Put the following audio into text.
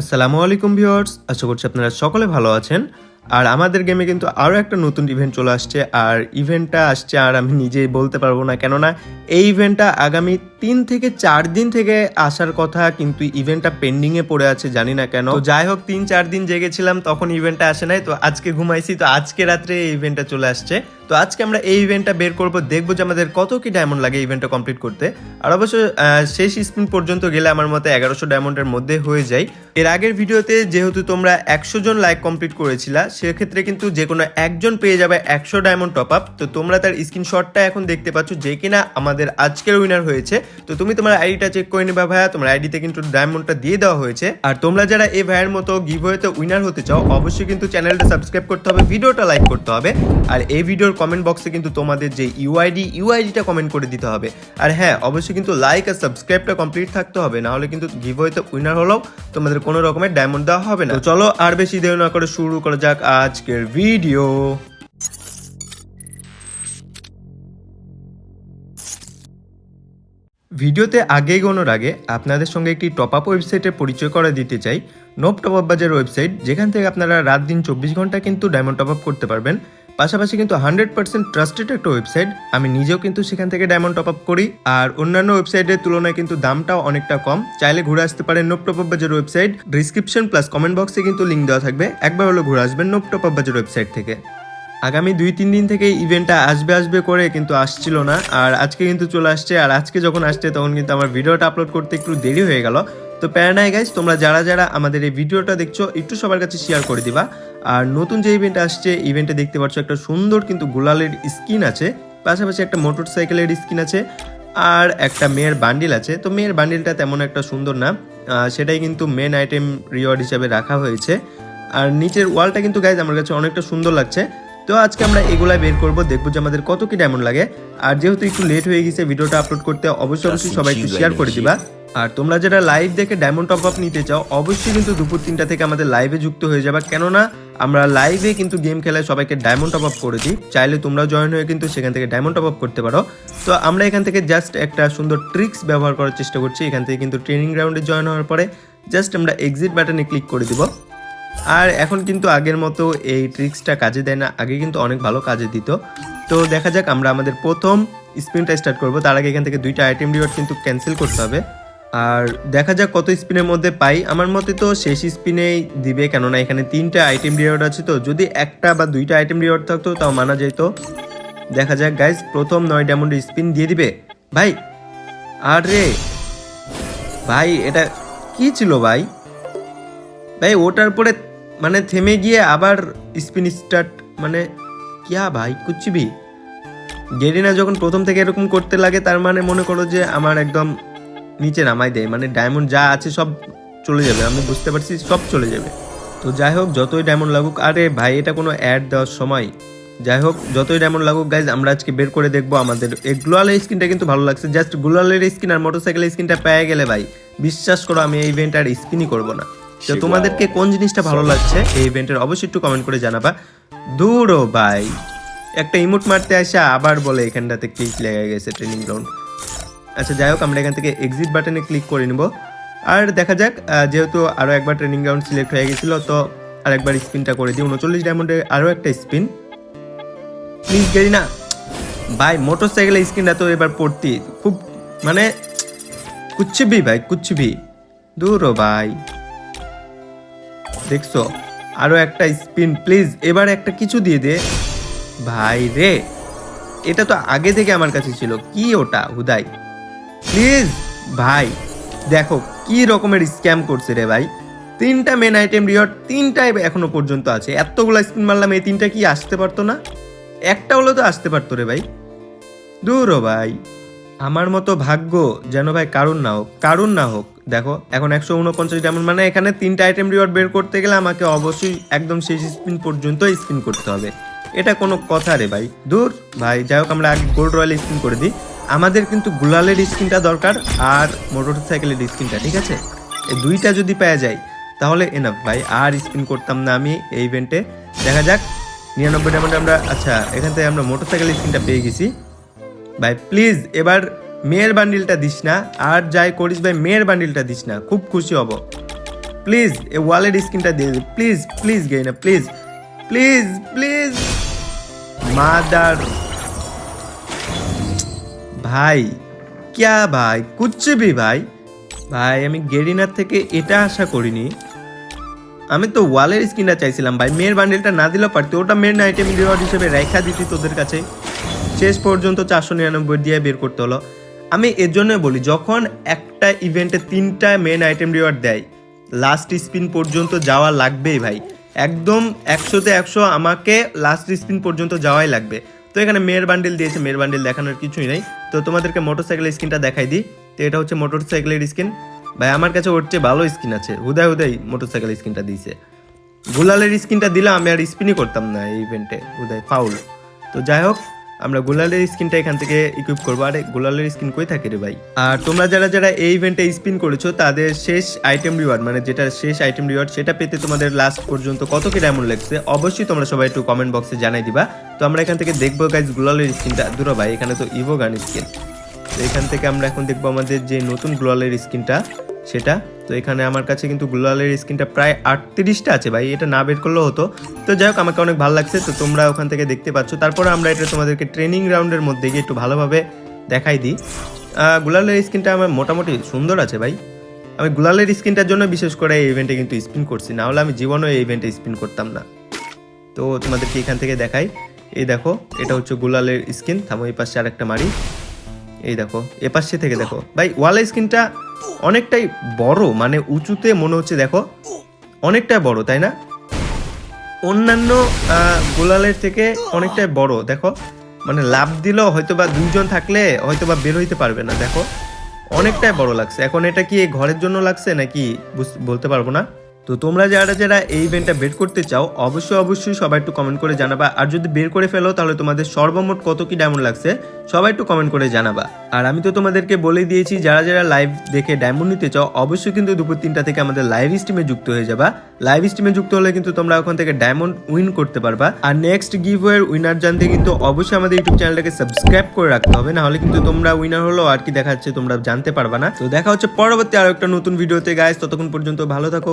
আসসালামু আলাইকুম ভিউয়ার্স, আশা করছি আপনারা সকলে ভালো আছেন। আর আমাদের গেমে কিন্তু আরও একটা নতুন ইভেন্ট চলে আসছে, আর ইভেন্টটা আসছে আর আমি নিজেই বলতে পারব না কেননা এই ইভেন্টটা আগামী তিন থেকে চার দিন থেকে আসার কথা, কিন্তু ইভেন্টটা পেন্ডিংয়ে পড়ে আছে, জানি না কেন। তো যাই হোক, তিন চার দিন জেগেছিলাম, তখন ইভেন্টটা আসে নাই। তো আজকে ঘুমাইছি, তো আজকে রাত্রে এই ইভেন্টটা চলে আসছে। তো আজকে আমরা এই ইভেন্টটা বের করব, দেখব যে আমাদের কত কি ডায়মন্ড লাগে ইভেন্টটা কমপ্লিট করতে। আর অবশ্য শেষ স্পিন পর্যন্ত গেলে আমার মতে এগারোশো ডায়মন্ডের মধ্যে হয়ে যায়। এর আগের ভিডিওতে যেহেতু তোমরা একশো জন লাইক কমপ্লিট করেছিলা, সেক্ষেত্রে কিন্তু যে কোনো একজন পেয়ে যাবে একশো ডায়মন্ড টপ আপ তো তোমরা তার স্ক্রিনশটটা এখন দেখতে পাচ্ছ, যে কিনা আমাদের আজকের উইনার হয়েছে। তো তুমি তোমার আইডিটা চেক করে নিবা ভাইয়া। তোমার আইডিতে কিন্তু ডায়মন্ডটা দিয়ে দেওয়া হয়েছে। আর তোমরা যারা এই ভাইয়ের মতো গিভওয়েতে উইনার হতে চাও, অবশ্যই কিন্তু চ্যানেলটা সাবস্ক্রাইব করতে হবে ভিডিওটা লাইক করতে হবে। আর এই ভিডিওর কমেন্ট বক্সে কিন্তু তোমাদের যে ইউআইডি ইউআইডিটা কমেন্ট করে দিতে হবে। আর হ্যাঁ অবশ্যই কিন্তু লাইক আর সাবস্ক্রাইবটা কমপ্লিট থাকতে হবে, না হলে কিন্তু গিভওয়েতে উইনার হলেও তোমাদের কোনো রকমের ডায়মন্ড দেওয়া হবে না। চলো আর বেশি দেরি না করে শুরু করা যাক আজকের ভিডিও ভিডিওতে আগে এগোনোর আগে আপনাদের সঙ্গে একটি টপ আপ ওয়েবসাইটের পরিচয় করে দিতে চাই। Nope Top Up Bazar website যেখান থেকে আপনারা রাত দিন চব্বিশ ঘণ্টা কিন্তু ডায়মন্ড টপ আপ করতে পারবেন। পাশাপাশি কিন্তু হান্ড্রেড পার্সেন্ট ট্রাস্টেড একটা ওয়েবসাইট আমি নিজেও কিন্তু সেখান থেকে ডায়মন্ড টপ আপ করি। আর অন্যান্য ওয়েবসাইটের তুলনায় কিন্তু দামটাও অনেকটা কম। চাইলে ঘুরে আসতে পারেন Nope Top Up Bazar website description plus comment বক্সে কিন্তু লিঙ্ক দেওয়া থাকবে। একবার হলো ঘুরে আসবেন Nope Top Up Bazar website থেকে। আগামী দুই, তিন দিন থেকে ইভেন্টটা আসবে আসবে করে কিন্তু আসছিল না। আর আজকে কিন্তু চলে আসছে, আর আজকে যখন আসছে তখন কিন্তু আমার ভিডিওটা আপলোড করতে একটু দেরি হয়ে গেল। তো প্যারানাই গাইজ তোমরা যারা যারা আমাদের এই ভিডিওটা দেখছ, একটু সবার কাছে শেয়ার করে দিবা। আর নতুন যে ইভেন্ট আসছে ইভেন্টে দেখতে পাচ্ছ একটা সুন্দর কিন্তু গুলালের স্কিন আছে, পাশাপাশি একটা মোটর সাইকেলের স্কিন আছে, আর একটা মেয়ের বান্ডিল আছে। তো মেয়ের বান্ডিলটা তেমন একটা সুন্দর না সেটাই কিন্তু মেন আইটেম রিওয়ার্ড হিসাবে রাখা হয়েছে। আর নিচের ওয়ালটা কিন্তু গাইজ আমার কাছে অনেকটা সুন্দর লাগছে। তো আজকে আমরা এগুলাই বের করব দেখব যে আমাদের কত কি ডায়মন্ড লাগে। আর যেহেতু একটু লেট হয়ে গেছে ভিডিওটা আপলোড করতে অবশ্যই অবশ্যই সবাই একটু শেয়ার করে দিবা। আর তোমরা যারা লাইভ দেখে ডায়মন্ড টপ আপ নিতে চাও অবশ্যই কিন্তু দুপুর তিনটা থেকে আমাদের লাইভে যুক্ত হয়ে যাবে। কেননা আমরা লাইভে কিন্তু গেম খেলায় সবাইকে ডায়মন্ড টপ আপ করে দিই। চাইলে তোমরাও জয়েন হয়ে কিন্তু সেখান থেকে ডায়মন্ড টপ আপ করতে পারো। তো আমরা এখান থেকে জাস্ট একটা সুন্দর ট্রিক্স ব্যবহার করার চেষ্টা করছি। এখান থেকে কিন্তু ট্রেনিং গ্রাউন্ডে জয়েন হওয়ার পরে জাস্ট আমরা এক্সিট বাটনে ক্লিক করে দিব। আর এখন কিন্তু আগের মতো এই ট্রিক্সটা কাজে দেয় না। আগে কিন্তু অনেক ভালো কাজে দিত। তো দেখা যাক আমরা আমাদের প্রথম স্পিনটা স্টার্ট করব। তার আগে এখান থেকে দুইটা আইটেম রিওয়ার্ড কিন্তু ক্যান্সেল করতে হবে। আর দেখা যাক কত স্পিনের মধ্যে পাই। আমার মতে তো শেষ স্পিনেই দিবে, কেননা এখানে তিনটা আইটেম রিওয়ার্ড আছে তো। যদি একটা বা দুইটা আইটেম রিওয়ার্ড থাকতো, তাও মানা যেত। দেখা যাক গাইজ প্রথম নয় ডায়মন্ডের স্পিন দিয়ে দিবে। ভাই, আরে, ভাই, এটা কি ছিল, ভাই? ভাই, ওটার পরে মানে থেমে গিয়ে আবার স্পিন স্টার্ট মানে কিয়া ভাই, কুচ্ছি ভি? গেরিনা যখন প্রথম থেকে এরকম করতে লাগে, তার মানে মনে করো যে আমার একদম নিচে নামাই দেয় মানে ডায়মন্ড যা আছে সব চলে যাবে, আমি বুঝতে পারছি সব চলে যাবে। তো যাই হোক, যতই ডায়মন্ড লাগুক, আরে ভাই, এটা কোনো অ্যাড দেওয়ার সময়। যাই হোক, যতই ডায়মন্ড লাগুক গাইজ আমরা আজকে বের করে দেখব আমাদের। এই গ্লোয়ালের স্কিনটা কিন্তু ভালো লাগছে জাস্ট গ্লোয়ালের স্কিন আর মোটরসাইকেলের স্কিনটা পেয়ে গেলে ভাই, বিশ্বাস করো, আমি এই ইভেন্ট আর স্কিনই করব না। তো তোমাদেরকে কোন জিনিসটা ভালো লাগছে? এই ইভেন্টের অবশ্যই একটু কমেন্ট করে জানাবা। দূর ভাই একটা ইমোট মারতে আসা আবার বলে এখানটাতে ক্লিক লেগে গেছে ট্রেনিং গ্রাউন্ড আচ্ছা যাই হোক আমরা এখান থেকে এক্সিট বাটনে ক্লিক করে নিব। আর দেখা যাক যেহেতু আরও একবার ট্রেনিং গ্রাউন্ড সিলেক্ট হয়ে গেছিল তো আরেকবার স্পিনটা করে দিই। উনচল্লিশ ডায়মন্ডে আরও একটা স্পিন প্লিজ গেরি না। ভাই মোটর সাইকেলের স্ক্রিনটা তো এবার পড়তি খুব মানে কুচ্ছি ভি ভাই কুচ্ছি ভি দূর ভাই। দেখছ? আরও একটা স্পিন, প্লিজ, এবার একটা কিছু দিয়ে দে। ভাই রে, এটা তো আগে থেকে আমার কাছে ছিল। কি ওটা, হুদাই? প্লিজ, ভাই, দেখো, কি রকমের স্ক্যাম করছে রে ভাই। তিনটা মেন আইটেম রিওয়ার্ড তিনটাই এখনও পর্যন্ত আছে। এতগুলো স্পিন মারলাম, এই তিনটা কি আসতে পারতো না? একটা হলো তো আসতে পারতো রে ভাই। দূর ভাই। আমার মতো ভাগ্য যেন ভাই কারণ না হোক কারণ না হোক। দেখো, এখন একশো উনপঞ্চাশ যেমন মানে এখানে তিনটা আইটেম রিওয়ার্ড বের করতে গেলে আমাকে অবশ্যই একদম শেষ স্পিন পর্যন্ত স্পিন করতে হবে। এটা কোনো কথা রে ভাই। দূর, ভাই, যাই হোক, আমরা আগে গোল্ড রয়্যাল স্পিন করে দিই। আমাদের কিন্তু গুলালের স্কিনটা দরকার আর মোটর সাইকেলের স্কিনটা, ঠিক আছে? এই দুইটা যদি পাওয়া যায়, তাহলে এনাফ ভাই। আর স্পিন করতাম না আমি এই ইভেন্টে দেখা যাক নিরানব্বই ডায়মন্ড আমরা আচ্ছা এখান থেকে আমরা মোটর সাইকেলের স্কিনটা পেয়ে গেছি। ভাই প্লিজ এবার মেয়ের বান্ডিলটা দিস না। আর যাই করিস ভাই, মেয়ের বান্ডিলটা দিস না। খুব খুশি হব। প্লিজ এ ওয়ালেট স্ক্রিনটা দিয়ে দিন প্লিজ প্লিজ গেইনা প্লিজ প্লিজ প্লিজ মাদার ভাই, ক্যা ভাই? কুচ্ছ ভাই? ভাই, আমি গেরিনার থেকে এটা আশা করিনি। আমি তো ওয়ালের স্ক্রিনটা চাইছিলাম ভাই। মেয়ের বান্ডেলটা না দিলেও পারতি। ওটা মেন আইটেম রিওয়ার্ড হিসেবে রেখা দিতি তোদের কাছে। শেষ পর্যন্ত চারশো নিরানব্বই দিয়ে বের করতে হলো। আমি এর জন্য বলি, যখন একটা ইভেন্টে তিনটা মেন আইটেম রিওয়ার্ড দেয় লাস্ট স্পিন পর্যন্ত যাওয়া লাগবেই ভাই। একদম একশোতে একশো আমাকে লাস্ট স্পিন পর্যন্ত যাওয়াই লাগবে। তো এখানে মেয়ের বান্ডেল দিয়েছে মেয়ের বান্ডেল দেখানোর কিছুই নেই। তো তোমাদেরকে মোটরসাইকেলের স্কিনটা দেখাই দিই। তো এটা হচ্ছে মোটরসাইকেলের স্কিন ভাই, আমার কাছে ওর চেয়ে ভালো স্কিন আছে। হুদায় হুদাই মোটরসাইকেল স্কিনটা দিয়েছে। গুলালের স্কিনটা দিলে আমি আর স্পিনই করতাম না এই ইভেন্টে হুদায় ফাউল তো যাই হোক আমরা গুলালের স্কিনটা এখান থেকে ইকুইপ করব। আরে, গুলালের স্কিন কই থাকে রে ভাই? আর তোমরা যারা যারা এই ইভেন্টে স্পিন করেছ, তাদের শেষ আইটেম রিওয়ার্ড মানে যেটা শেষ আইটেম রিওয়ার্ড সেটা পেতে তোমাদের লাস্ট পর্যন্ত কত কি ডায়মন্ড লাগছে, অবশ্যই তোমরা সবাই একটু কমেন্ট বক্সে জানাই দিবা। তো আমরা এখান থেকে দেখব গাইজ গুলালের স্কিনটা দূর ভাই, এখানে তো ইভো গান স্কিন তো এখান থেকে আমরা এখন দেখব আমাদের যে নতুন গ্লোয়ালের স্কিনটা সেটা। তো এখানে আমার কাছে কিন্তু গ্লোয়ালের স্কিনটা প্রায় আটত্রিশটা আছে ভাই, এটা না বের করলেও হতো। তো যাই হোক, আমাকে অনেক ভালো লাগছে, তো তোমরা ওখান থেকে দেখতে পাচ্ছ। তারপরে আমরা এটা তোমাদেরকে ট্রেনিং রাউন্ডের মধ্যে গিয়ে একটু ভালোভাবে দেখাই দিই। গুলালের স্কিনটা আমার মোটামুটি সুন্দর আছে ভাই। আমি গুলালের স্কিনটার জন্য বিশেষ করে এই ইভেন্টে কিন্তু স্পিন করছি, না হলে আমি জীবনেও এই ইভেন্টে স্পিন করতাম না। তো তোমাদেরকে এখান থেকে দেখাই। এই দেখো, এটা হচ্ছে গুলালের স্কিন থামো এই পাশে আরেকটা মারি। এই দেখো, এ পাশে থেকে দেখো। ভাই ওয়ালের স্ক্রিনটা অনেকটাই বড় মানে উঁচুতে মনে হচ্ছে, দেখো, অনেকটা বড়, তাই না? অন্যান্য গোলালের থেকে অনেকটাই বড়, দেখো মানে লাভ দিলেও হয়তো বা দুইজন থাকলে হয়তো বা বের হইতে পারবে না, দেখো, অনেকটাই বড় লাগছে। এখন এটা কি ঘরের জন্য লাগছে নাকি বলতে পারব না? তো তোমরা যারা যারা এই ইভেন্টটা বের করতে চাও, অবশ্যই অবশ্যই সবাই একটু কমেন্ট করে জানাবা। আর যদি বের করে ফেলো, তাহলে তোমাদের সর্বমোট কত কি ডায়মন্ড লাগছে, সবাই একটু কমেন্ট করে জানাবা। আর আমি তো তোমাদেরকে বলে দিয়েছি, যারা যারা লাইভ দেখে ডায়মন্ড নিতে চাও, অবশ্যই কিন্তু দুপুর তিনটা থেকে আমাদের লাইভ স্ট্রিমে যুক্ত হয়ে যাবা। লাইভ স্ট্রিমে যুক্ত হলে কিন্তু তোমরা ওখান থেকে ডায়মন্ড উইন করতে পারবা। আর নেক্সট গিভ ওয়ের উইনার জানতে কিন্তু অবশ্যই আমাদের ইউটিউব চ্যানেলটাকে সাবস্ক্রাইব করে রাখতে হবে না হলে কিন্তু তোমরা উইনার হলো আর কি দেখা যাচ্ছে তোমরা জানতে পারবা না। তো দেখা হচ্ছে পরবর্তী আরও একটা নতুন ভিডিওতে গাইস ততক্ষণ পর্যন্ত ভালো থাকো